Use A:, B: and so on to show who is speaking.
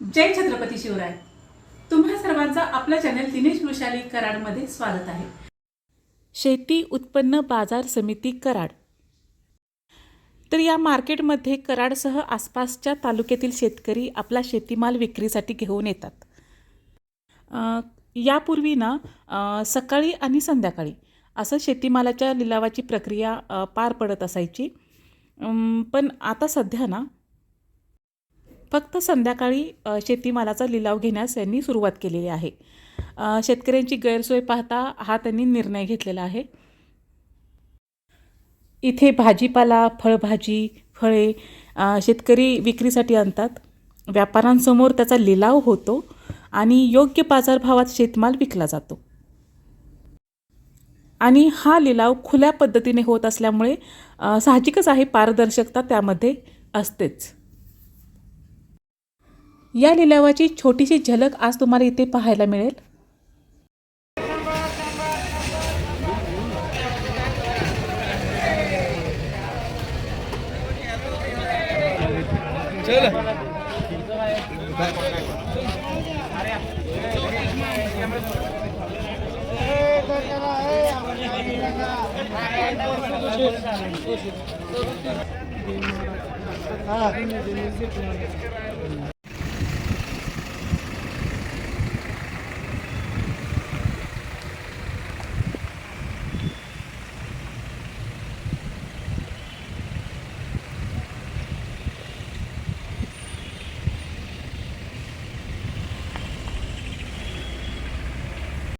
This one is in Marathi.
A: जय छत्रपती शिवराय. तुम्हा सर्वांचा आपला चॅनल दिनेश वृषाली कराडमध्ये स्वागत आहे. शेती उत्पन्न बाजार समिती कराड. तर या मार्केटमध्ये कराडसह आसपासच्या तालुक्यातील शेतकरी आपला शेतीमाल विक्रीसाठी घेऊन येतात. यापूर्वी ना सकाळी आणि संध्याकाळी असं शेतीमालाच्या लिलावाची प्रक्रिया पार पडत असायची. पण आता सध्या ना फक्त संध्याकाळी शेतीमालाचा लिलाव घेण्यास यांनी सुरुवात केलेली आहे. शेतकऱ्यांची गैरसोय पाहता हा त्यांनी निर्णय घेतलेला आहे. इथे भाजीपाला फळभाजी फळे शेतकरी विक्रीसाठी आणतात. व्यापाऱ्यांसमोर त्याचा लिलाव होतो आणि योग्य बाजारभावात शेतमाल विकला जातो. आणि हा लिलाव खुल्या पद्धतीने होत असल्यामुळे साहजिकच आहे पारदर्शकता त्यामध्ये असतेच. या लिलावाची छोटीशी झलक आज तुम्हाला इथे पाहायला मिळेल.